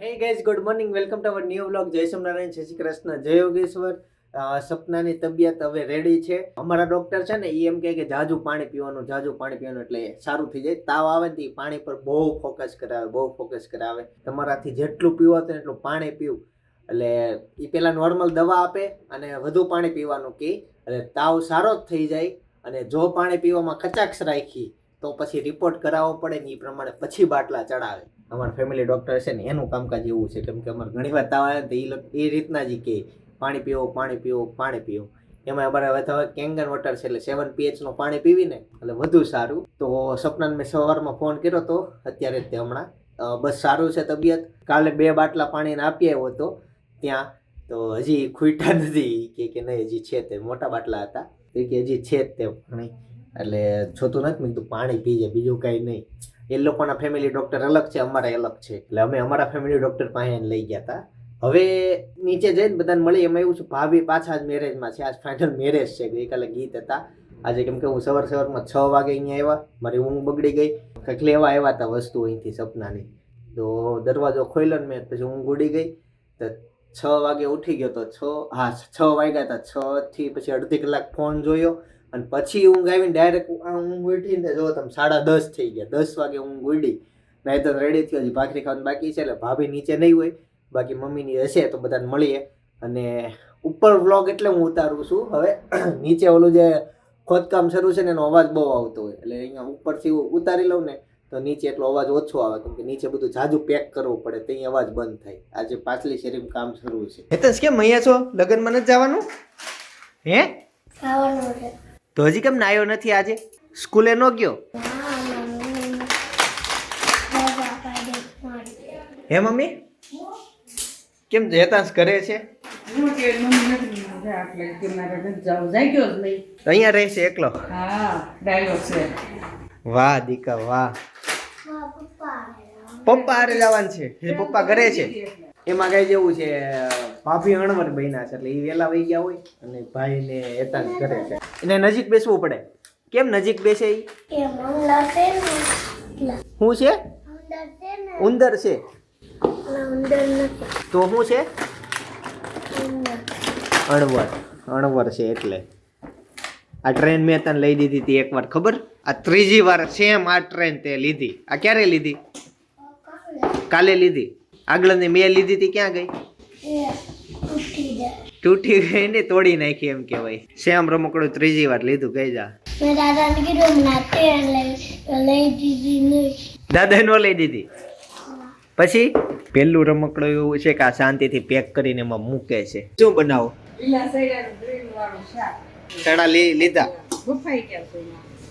Hey guys good morning welcome to our new vlog જય સોમનારાયણ જય શ્રી કૃષ્ણ જય યોગેશ્વર સપનાની તબિયત હવે રેડી છે. અમારા ડૉક્ટર છે ને એ એમ કહે કે જાજુ પાણી પીવાનું, જાજુ પાણી પીવાનું એટલે સારું થઈ જાય. તાવ આવે ને પાણી પર બહુ ફોકસ કરાવે, બહુ ફોકસ કરાવે. તમારાથી જેટલું પીવાતું એટલું પાણી પીવું. એટલે એ પહેલાં નોર્મલ દવા આપે અને વધુ પાણી પીવાનું કહે એટલે તાવ સારો જ થઈ જાય. અને જો પાણી પીવામાં કચાક્ષ રાખી, તો પછી રિપોર્ટ કરાવવો પડે ને એ પ્રમાણે પછી બાટલા ચડાવે. અમારા ફેમિલી ડૉક્ટર છે ને એનું કામકાજ એવું છે. કેમ કે અમારે ઘણી વાર તાવ આવે તો એ એ રીતના જ કે, પાણી પીવો પાણી પીવો પાણી પીવો એમાં અમારે હવે તો હવે કેંગન વોટર છે એટલે સેવન પીએચનું પાણી પીવીને, એટલે વધુ સારું. તો સપનાને મેં સવારમાં ફોન કર્યો તો, અત્યારે તે હમણાં બસ સારું છે તબિયત. કાલે બે બાટલા પાણીને આપી આવ્યો હતો, ત્યાં. તો હજી ખૂટ્યા નથી કે કે નહીં, હજી છે તે મોટા બાટલા હતા. તો કે હજી છે તે, પાણી એટલે જોતું નથી, મેં કીધું પાણી પીજે, બીજું કાંઈ નહીં. એ લોકોના ફેમિલી ડોક્ટર અલગ છે, અમારા અલગ છે. એટલે અમે અમારા ફેમિલી ડોક્ટર પાસે લઈ ગયા હતા. હવે નીચે જઈને બધાને મળી એમાં એવું છે, ભાભી પાછા જ મેરેજમાં છે. આજ ફાઇનલ મેરેજ છે, ગઈકાલે ગીત હતા. આજે કેમ કે હું સવાર સવારમાં છ વાગે અહીંયા આવ્યા. મારી ઊંઘ બગડી ગઈ. કંઈક લેવા આવ્યા હતા વસ્તુ અહીંથી સપનાની. તો દરવાજો ખોલ્યો ને મેં, પછી ઊંઘ ઉડી ગઈ. તો છ વાગે ઉઠી ગયો તો છ, હા, છ વાગ્યા હતા. છથી પછી અડધી કલાક ફોન જોયો. અને પછી ઊંઘ આવીને ડાયરેક્ટ ઊંઘ ઉઠીને જો તમે સાડા દસ થઈ ગયા, દસ વાગે ઊંઘ ઉડી નહીં તો રેડી થયો, હજી ભાખરી ખાવાનું બાકી છે, એટલે ભાભી નીચે નહીં હોય, બાકી મમ્મીની હશે તો બધાને મળીએ. અને ઉપર વ્લોગ એટલે હું ઉતારું છું. હવે નીચે ઓલું જે ખોદકામ શરૂ છે ને, એનો અવાજ બહુ આવતો હોય. એટલે અહીંયા ઉપરથી ઉતારી લઉં ને, તો નીચે એટલો અવાજ ઓછો આવે, કેમ કે નીચે બધું જાજુ પેક કરવું પડે, તો અહીં અવાજ બંધ થાય. આજે પાછલી શેરીમાં કામ શરૂ છે. હેતસ કેમ અહીંયા છો? લગ્નમાં નથી જવાનું? હે? જવાનું છે. તો હજી કેમ નાયો નથી આજે? સ્કૂલે ન ગયો? હે મમ્મી? કેમ હેતાંશ કરે છે? અહીંયા રહેશે એકલો? વાહ દીકા, વાહ. પપ્પા આરે જવાનું છે. પપ્પા ઘરે છે? એમાં કઈ જેવું છે ભાભી અણવર બન્યા છે એટલે એ વેલા વહી ગયા હોય અને ભાઈ ને એતાંશ કરે છે. એને નજીક બેસવું પડે. કેમ નજીક બેસે ઈ? એ મંગલા છે ઉંદર છે તો શું છે? અણવર અણવર છે એટલે. આ ટ્રેન મેં તને લઈ દીધી હતી એકવાર ખબર? આ ત્રીજી વાર સેમ આ ટ્રેન તે લીધી. આ ક્યારે લીધી? કાલે લીધી? આગળની મેં લીધી હતી ક્યાં ગઈ? તૂટી ગઈ. ને તોડી નાખી એમ કહેવાય. શ્યામ રમકડું ત્રીજી વાર લીધું કઈ જા દાદા નો લઈ દીધી? પછી? પેલું રમકડું એવું છે કે આ શાંતિથી પેક કરીને એમાં મૂકે છે. શું બનાવો? લીલા સૈડાનું ગ્રીન વાળું શાક. ચણા લી લીધા.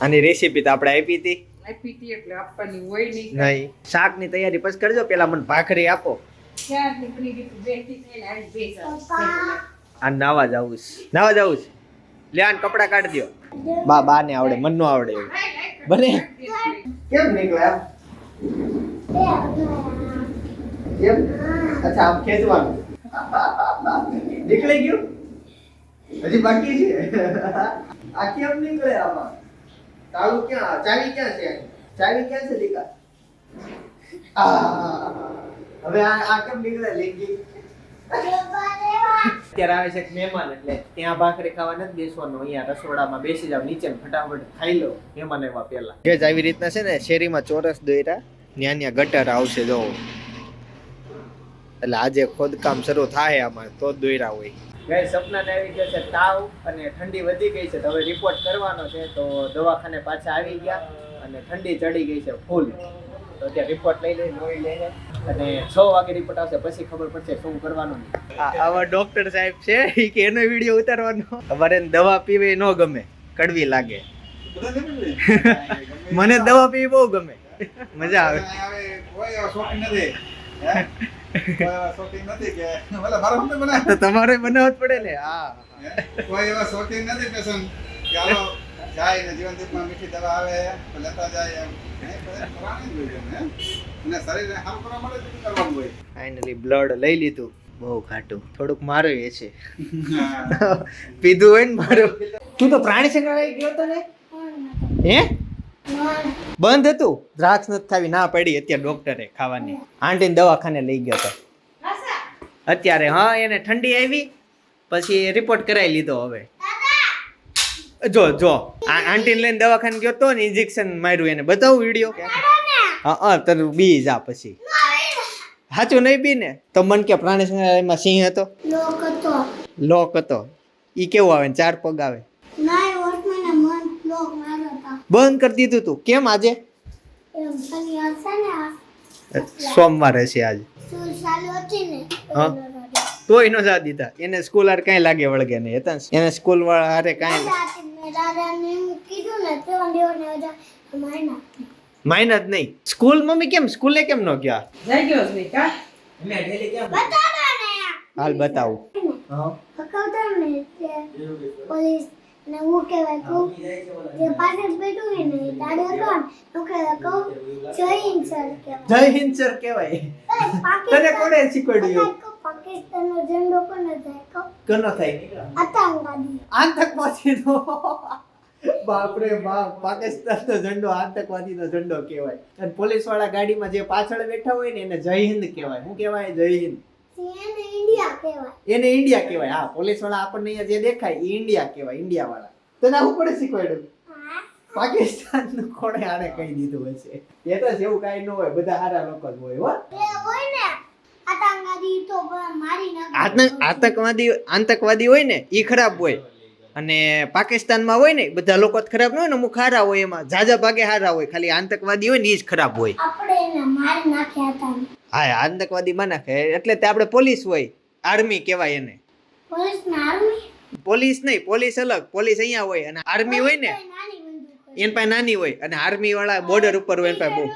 આની રેસીપી તો આપણે આપી હતી. આપી હતી એટલે આપવાની હોય નહીં નહીં. શાકની તૈયારી પછી કરજો પેલા મને ભાખરી આપો. ચાર નીકળી ગઈ તું? થઈને આવી બે આ નાવા જાવું છે. નાવા જાવું છે. લ્યાન કપડા કાઢી દો બા બા ને આવડે મન નો આવડે એવું. બને કેમ નીકળ્યા? કેમ? અચ્છા આમ ખેંચવાનું. નીકળી ગયું? હજી બાકી છે? આ કેમ નીકળે આમાં? તાળું ક્યાં? ચાવી ક્યાં છે ચાવી ક્યાં છે દીકા હવે આ આ કેમ નીકળે લેંગી? અત્યારે આવે છે એક મહેમાન એટલે ત્યાં ભાખરી ખાવા નથી બેસવાનું. અહીંયા રસોડામાં બેસી જાવ નીચે ફટાફટ ખાઈ લો મહેમાન એવા પહેલા. કે આવી રીતના છે ને શેરીમાં ચોરસ દોયરા ન્યા ન્યા ગટર આવશે જો. એટલે આજે ખોદકામ શરૂ થાય આમાં તો દોયરા હોય. ગઈ સપનાને આવી ગયો છે તાવ અને ઠંડી વધી ગઈ છે. તો હવે રિપોર્ટ કરવાનો છે. તો દવાખાને પાછા આવી ગયા અને ઠંડી ચડી ગઈ છે ફૂલ. તો ત્યાં રિપોર્ટ લઈ લઈ લોહી લઈને અને છ વાગે રિપોર્ટ આવશે. પછી ખબર પડશે શું કરવાનું આવા ડોક્ટર સાહેબ છે કે એનો વીડિયો ઉતારવાનો. અમારે દવા પીવી ન ગમે કડવી લાગે. મને દવા પીવી બહુ ગમે. મજા આવે. કોઈ શોખ નથી. તમારે બનાવત પડે ને હા. કોઈ એવા શોખીન નથી પેશન ચાલો જાય ને જીવનદીપમાં મીઠી દવા આવે તો લેતા જાય એમ? અને શરીરને સારું કરવા કરવાનું હોય. ફાઇનલી બ્લડ લઈ લીધું. બહુ ઘાટું થોડુંક મારો એ છે. પીધું હોય ને મારું. તું તો પ્રાણી સંગ્રહાલય ગયો તો ને? હે? બંધ હતું? દ્રાક્ષ નથી થવી ના પડી. અત્યારે ડોક્ટરે ખાવાની. આંટીને દવાખાને લઈ ગયો હતો અત્યારે હા એને ઠંડી આવી પછી રિપોર્ટ કરાવી લીધો હવે. જો જો આ આંટીને લઈને દવાખાને ગયો તો ને ઇન્જેક્શન માર્યું એને. બતાવું વીડિયો હા હા તને બી જા પછી. સાચું નહીં બી ને? તો મન કે પ્રાણી સંગ્રહાલયમાં સિંહ હતો? લોક હતો. લોક હતો. ઈ કેવું આવે ને? ચાર પગ આવે નાય વર્તમાને મન લોક મારો હતા બંધ કરી દીધું તું. કેમ આજે? સોમવારે છે આજે. તો ચાલુ હતી ને. હા. તોય નો જા દીધા. એને સ્કૂલ હારે કાંઈ લાગે વળગે નહીં. હતા એને સ્કૂલ વાળા હારે કાંઈ માઇન જ નહીં. સ્કૂલ મમ્મી કેમ? સ્કૂલે કેમ ન ગયા? હાલ બતાવું. હકાવતા ને તે પોલીસ ને હું કહેવાય કહું જે પાછળ બેઠું હોય ને દાડો ને હું કહેવાય કહું જય હિન્દ સર કહેવાય. જય હિન્દ સર કહેવાય. તને કોણે શીખવાડ્યું? પાકિસ્તાનનો ઝંડો કોને જાય કહું? કનો થાય આતંકવાદી. આતંકવાદીનો? બાપરે બાપ પાકિસ્તાનનો ઝંડો આતંકવાદીનો ઝંડો કહેવાય. અને પોલીસવાળા ગાડીમાં જે પાછળ બેઠા હોય ને એને જય હિન્દ કહેવાય. શું કહેવાય? જય હિન્દ. એને ઇન્ડિયા કહેવાય. એને ઇન્ડિયા કહેવાય હા પોલીસવાળા આપણને અહીંયા જે દેખાય એ ઇન્ડિયા કહેવાય ઇન્ડિયા વાળા. તને આવું પડે શીખવાડ્યું પાકિસ્તાનનું કોણે આને કહી દીધું હશે? એ તો જેવું કાંઈ ન હોય બધા સારા લોકો જ હોય હો. હોય ને આતંકવાદી તો બ- મારી નાખે. આતંક આતંકવાદી આતંકવાદી હોય ને એ ખરાબ હોય. અને પાકિસ્તાનમાં હોય ને બધા લોકો જ ખરાબ ન હોય ને અમુક સારા હોય એમાં જાજા ભાગે સારા હોય ખાલી આતંકવાદી હોય ને એ જ ખરાબ હોય. આપણે એને મારી નાખ્યા હતા. હા આતંકવાદી માના કે એટલે તે આપણે પોલીસ હોય આર્મી કહેવાય એને. પોલીસ નહીં પોલીસ અલગ પોલીસ અહીંયા હોય અને આર્મી હોય ને. એન પાસે નાની હોય અને આર્મી વાળા બોર્ડર ઉપર હોય એન પાસે બહુ.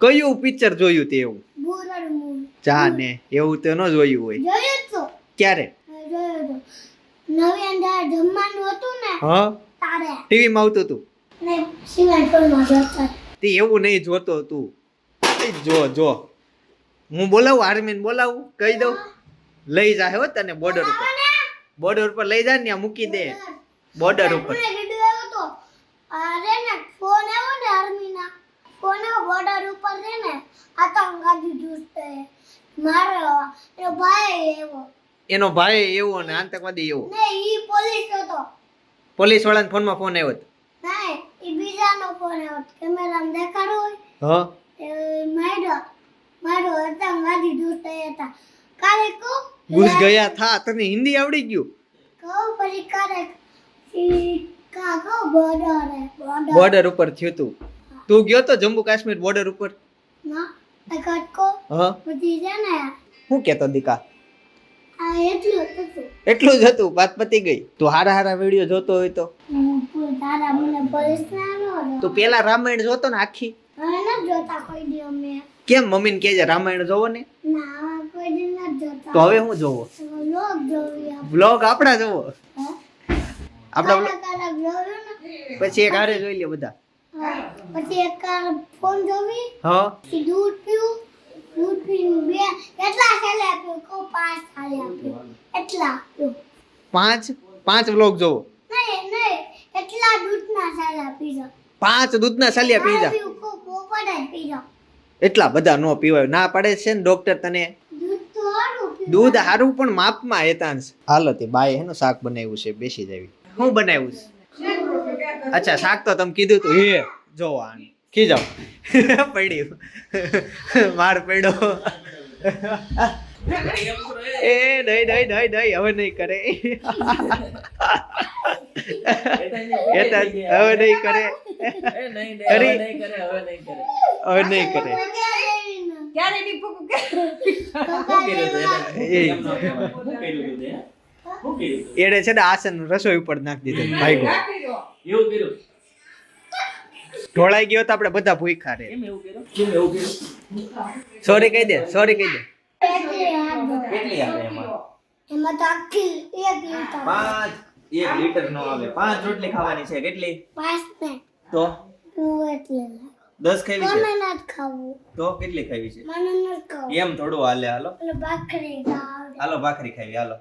કયું પિક્ચર જોયું તે એવું? ચા ને એવું તો ન જોયું હોય. ક્યારે? નવી અંદર જમવાનું હતું ને હા? તારે. ટીવી માં આવતું હતું તે એવું નહીં જોતો તું. જો જો. હું બોલાવું આર્મીને બોલાવું કહી દઉં. લઈ જાય હો તને બોર્ડર ઉપર. બોર્ડર ઉપર લઈ જાય ને ત્યાં મૂકી દે. બોર્ડર ઉપર. બોર્ડર ઉપર છે ને આતંકવાદી દુસ્તે મારો એનો ભાઈ એવો. એનો ભાઈ એવો ને આતંકવાદી એવો. ને ઈ પોલીસ હતો. પોલીસ વાળાના ફોનમાં ફોન આવ્યો હતો. એ બીજાનો ફોન આવ્યો કેમેરામાં દેખાડો હોય હ. એ માર્યો. માર્યો આતંકવાદી દુસ્તે હતા. કાલે કહું ઘૂસ ગયા થા તને હિન્દી આવડી ગયું? કહું પછી કાલે ઈ બોર્ડર બોર્ડર ઉપર થયું તું. તું ગયો તો જમ્મુ કાશ્મીર બોર્ડર ઉપર? ના કટકો હા. પછી છે ને શું કેતો દીકા? એટલું જ હતું. વાત પતી ગઈ. તું હારા હારા વીડિયો જોતો હોય તો. તું પેલા રામાયણ જોતો ને આખી? કેમ? મમ્મીને કહેજે રામાયણ જોવો ને. તો હવે હું જોવો? બ્લોગ આપણા. જોવો? આપણા પછી એક હારે જોઈ લે બધા. પછી એક ફોન જોવી. હા. દૂધ પીવું. પાંચ પાંચ? પાંચ વ્લોગ જોવો. પાંચ દૂધના સાલિયા પી જા એટલા બધા નો પીવાય. ના પડે છે ને ડોક્ટર તને? દૂધ સારું હારું પણ માપમાં હેતાંશ હાલો તે બાએ હેનું શાક બનાવ્યું છે બેસી જાવી. હું બનાવ્યું છે? અચ્છા શાક તો તમે કીધું તું. હે જો આને ખી જાઓ પડ્યું માર પડ્યો. એ નહીં નહીં નહીં નહીં હવે નહીં કરે. હવે નહીં કરે. કરી હવે નહીં કરે. ક્યારે ની ફૂકું એડે છે ને આસન રસોઈ ઉપર નાખી દીધું ભાઈ એવું દો. ઢોળાઈ ગયો તો આપણે બધા ભૂખા રે સોરી કહી દે સોરી કહી દે. એમાં? તો આખી એક લીટર. પાંચ એક લીટર નો આવે. પાંચ રોટલી ખાવાની છે કેટલી? પાંચ ને. તો. દસ ખાવી મને છે નથી ખાવું. તો કેટલી ખાવી છે? મને નથી ખાવું. એમ થોડું હાલે હાલો. ભાખરી હાલો ભાખરી ખાવી હાલો.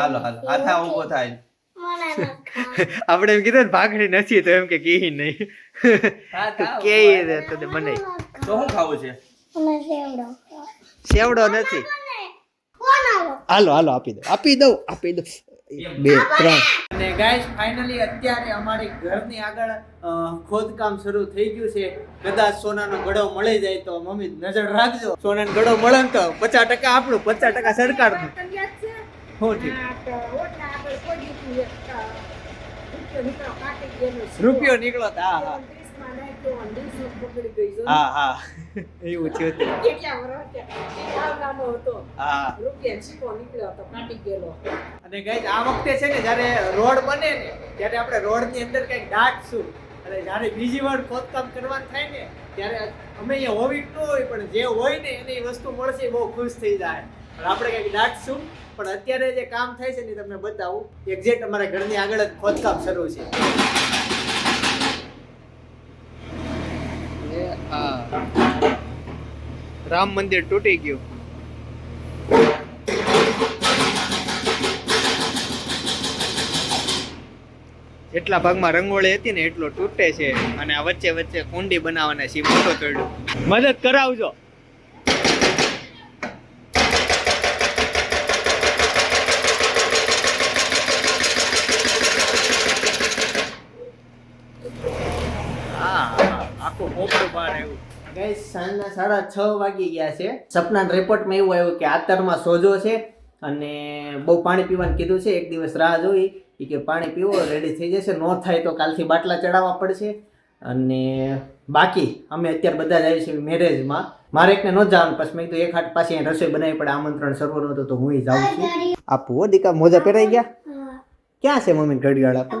હાલો હાલો. હાથા ઊભો થાય. મને. આપણે એમ કીધું ભાખરી નથી તો એમ કે કે નહીં. કે તો મને. તો શું ખાવું છે? સેવડો નથી. મને કોણ આલો? હાલો હાલો આપી દો આપી દઉં આપી દઉં. બે ત્રણ. અને ગાઈસ ફાઇનલી અત્યારે અમારી ઘરની આગળ ખોદકામ શરૂ થઈ ગયું છે. કદાચ સોનાનો ગળો મળી જાય તો મમ્મી નજર રાખજો. સોનાનો ગળો મળે તો પચાસ ટકા આપણું પચાસ ટકા સરકારનું. રૂપિયો નીકળો હા હા. હા હા. એવું થયું હતું. હા અને ગાઈસ આ વખતે છે ને જ્યારે રોડ બને ને ત્યારે આપણે રોડની અંદર કંઈક દાટશું અને જ્યારે બીજી વાર ખોદકામ કરવાનું થાય ને ત્યારે અમે અહીંયા હોવી ન હોય પણ જે હોય ને એની વસ્તુ મળશે બહુ ખુશ થઈ જાય. આપણે કંઈક દાટશું પણ અત્યારે જે કામ થાય છે ને તમને બતાવું. એક્ઝેક્ટ અમારા ઘરની આગળ જ ખોદકામ શરૂ છે. એ રામ મંદિર તૂટી ગયું. જેટલા ભાગમાં રંગોળી હતી ને એટલો તૂટે છે. અને આ વચ્ચે વચ્ચે કુંડી બનાવવાના છે મોટો તોડ્યો. મદદ કરાવજો આખું પોપડું બહાર આવ્યું ગાઈસ સાંજના સાડા છ વાગી ગયા છે. સપના રિપોર્ટમાં એવું આવ્યું કે આતરમાં સોજો છે અને બહુ પાણી પીવાનું કીધું છે. એક દિવસ રાહ જોઈ. એ કે પાણી પીવો રેડી થઈ જશે. ન થાય તો કાલથી બાટલા ચડાવવા પડશે. અને બાકી અમે અત્યારે બધા જ છીએ મેરેજમાં. મારે એકને ન જવાનું પછી મેં કીધું એક હાથ પાછી અહીં રસોઈ બનાવી પડે આમંત્રણ સર્વરનું હતું તો હું જાઉં છું. આપું હો દીકા મોજા પહેરાઈ ગયા? ક્યાં છે મમ્મી ઘડિયાળ આપું?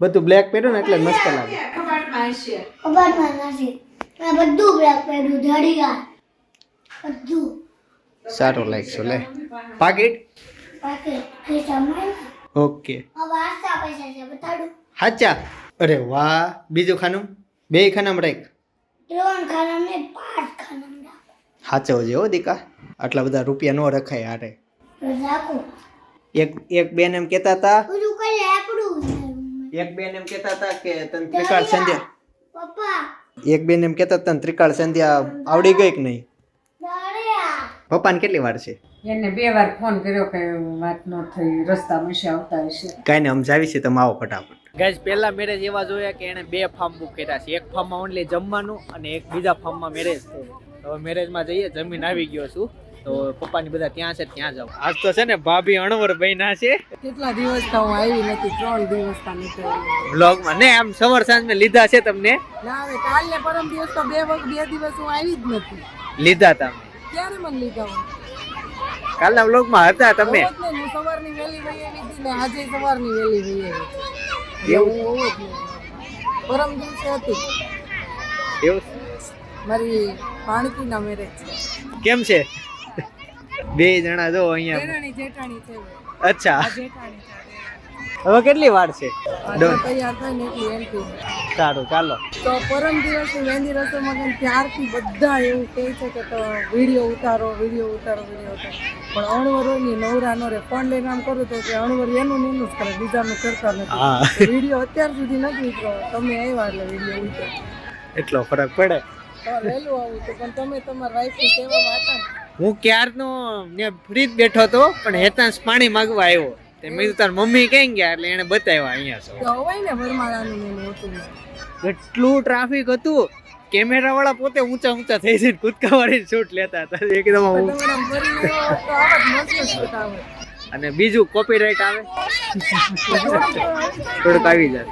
બધું બ્લેક પહેર્યું. ને એટલે મસ્ત લાગે. મેં બધું પહેર્યું ઘડિયાળ બધું. સારું લાગશે લે. પાકીટ ઓકે હવે આશા પૈસા છે બતાડું. હાચા અરે વાહ. બીજું ખાનું? બે ખાનામાં રાખ. ત્રણ ખાના ને પાંચ ખાના રાખો. હાચવજે હો દીકા. આટલા બધા રૂપિયા નો રખાય હારે. રાખો. એક એક બેન એમ કહેતા હતા. એક બેન એમ કહેતા હતા કે તને ત્રિકાળ સંધ્યા. પપ્પા એક બેન એમ કહેતા હતા તને ત્રિકાળ સંધ્યા આવડી ગઈ કે નહીં? પપ્પા પપ્પાને કેટલી વાર છે? એને બે વાર ફોન કર્યો કે વાત ન થઈ રસ્તામાં છે આવતા હશે. કાંઈ ને સમજાવી છે તમે આવો ફટાફટ. ગાઈઝ પહેલા મેરેજ એવા જોયા કે એણે બે ફોર્મ બુક કર્યા છે. એક ફાર્મમાં ઓનલી જમવાનું અને એક બીજા ફાર્મમાં મેરેજ હવે હવે મેરેજમાં જઈએ જમીન આવી ગયો છું. તો પપ્પાની બધા ત્યાં છે ત્યાં જાવ આજ તો છે ને ભાભી અણવર બહેના છે. કેટલા દિવસ તો હું આવી નથી ત્રણ દિવસ તા નીકળી બ્લોગમાં ને આમ સવાર સાંજ મેં લીધા છે તમને? ના હવે કાલ ને પરમ દિવસ તો બે વખત બે દિવસ હું આવી જ નથી. લીધા તા ક્યારે મને લીધા હું કાલના બ્લોગમાં હતા તમે? ને, સવારની વહેલી વહી આવી હતી ને આજે સવારની વહેલી વહી આવી નહીં. પરમ દિવસે હતી. એવું? મારી ભાણકીના મેરેજ છે કેમ છે? બે જણા જો અહીંયા. જેઠાણી જેઠાણી છે. અચ્છા. હવે કેટલી વાર છે? સારું ચાલો. તો પરમ દિવસ મહેંદી રસમ ત્યારથી બધા એવું કહે છે કે તો વીડિયો ઉતારો વીડિયો ઉતારો વીડિયો ઉતારો. પણ અણવરોની નવરા નો રે ફોન લઈને આમ કરું તો કે અણવર એનું ને એનું જ કરે બીજાનું કરતા નથી. વીડિયો અત્યાર સુધી નથી ઉતરો તમે આવ્યા એટલે વીડિયો ઉતરો એટલો ફરક પડે. વહેલું આવું તો પણ તમે તમારા વાઈફની સેવામાં હતા હું ક્યારનો ને ફ્રી જ બેઠો હતો પણ હેતાંશ પાણી માંગવા આવ્યો. તે મેં તાર મમ્મી કઈ ગયા? એટલે એને બતાવ્યા અહીંયા છો. હોય ને વરમાળાનું હતું. એટલું ટ્રાફિક હતું. કેમેરા વાળા પોતે ઊંચા ઊંચા થઈ જઈને કૂદકા વાળી શૂટ લેતા હતા. એકદમ અને બીજું કોપીરાઇટ આવે. થોડુંક આવી જાય.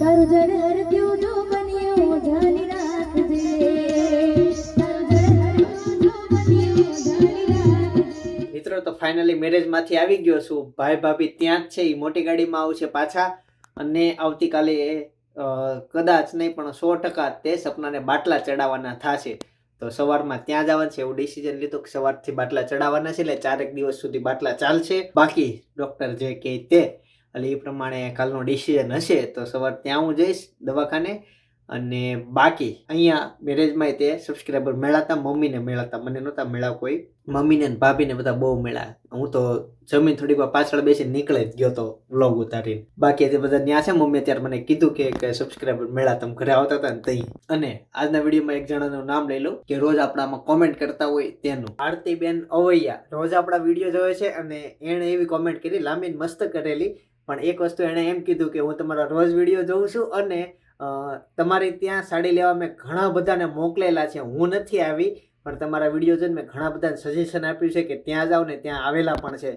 તારું જડ જડ હરદ્યું જો બન્યો જાની રાખજે. મિત્રો, તો ફાઇનલી મેરેજમાંથી આવી ગયો છું. ભાઈ ભાભી ત્યાં જ છે એ મોટી ગાડીમાં આવશે પાછા. અને આવતીકાલે કદાચ નહીં પણ સો ટકા તે સપનાને બાટલા ચડાવવાના થશે. તો સવારમાં ત્યાં જવાનું છે, એવું ડિસિઝન લીધું કે સવારથી બાટલા ચડાવવાના છે, એટલે ચારેક દિવસ સુધી બાટલા ચાલશે. બાકી ડૉક્ટર જે કહે તે એટલે એ પ્રમાણે કાલનો ડિસિઝન હશે, તો સવાર ત્યાં હું જઈશ દવાખાને અને બાકી અહીંયા મેરેજમાં તે સબસ્ક્રાઈબર મેળાતા મમ્મીને મેળાતા મને નહોતા મેળા કોઈ. મમ્મીને ભાભીને બધા બહુ મેળા હું તો જમીન થોડીક પાછળ બેસી નીકળે જ ગયો તો વ્લોગ ઉતારીને. બાકી તે બધા ત્યાં છે. મમ્મીએ ત્યારે મને કીધું કે સબસ્ક્રાઈબર મેળા તમે ઘરે આવતા હતા ને તઈ. અને આજના વિડીયોમાં એક જણાનું નામ લઈ લઉં, કે રોજ આપણામાં કોમેન્ટ કરતા હોય તેનું. આરતીબેન અવૈયા રોજ આપણા વીડિયો જોવે છે અને એણે એવી કોમેન્ટ કરી લાંબી મસ્ત કરેલી પણ એક વસ્તુ એણે એમ કીધું કે હું તમારા રોજ વીડિયો જોઉં છું અને તમારે ત્યાં સાડી લેવા મેં ઘણા બધાને મોકલેલા છે. હું નથી આવી, પણ તમારા વીડિયો જોઈને મેં ઘણા બધાને સજેશન આપ્યું છે કે ત્યાં જાઓ ને ત્યાં આવેલા પણ છે.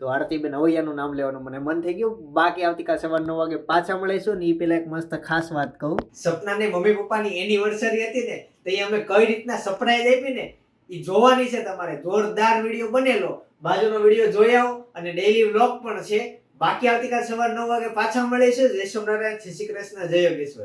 તો આરતીબેન અવૈયાનું નામ લેવાનું મને મન થઈ ગયું. બાકી આવતીકાલ સવાર નવ વાગે પાછા મળીશું ને એ પેલા એક મસ્ત ખાસ વાત કહું. સપનાની મમ્મી પપ્પાની એનિવર્સરી હતી ને, તો એ અમે કઈ રીતના સરપ્રાઈઝ આપી ને એ જોવાની છે તમારે. જોરદાર વીડિયો બનેલો. બાજુનો વીડિયો જોઈ આવો અને ડેઈલી વ્લોગ પણ છે. બાકી આવતીકાલ સવાર નવ વાગે પાછા મળીશું. જય સોમનારાયણ શ્રી કૃષ્ણ. જય યોગેશ્વર.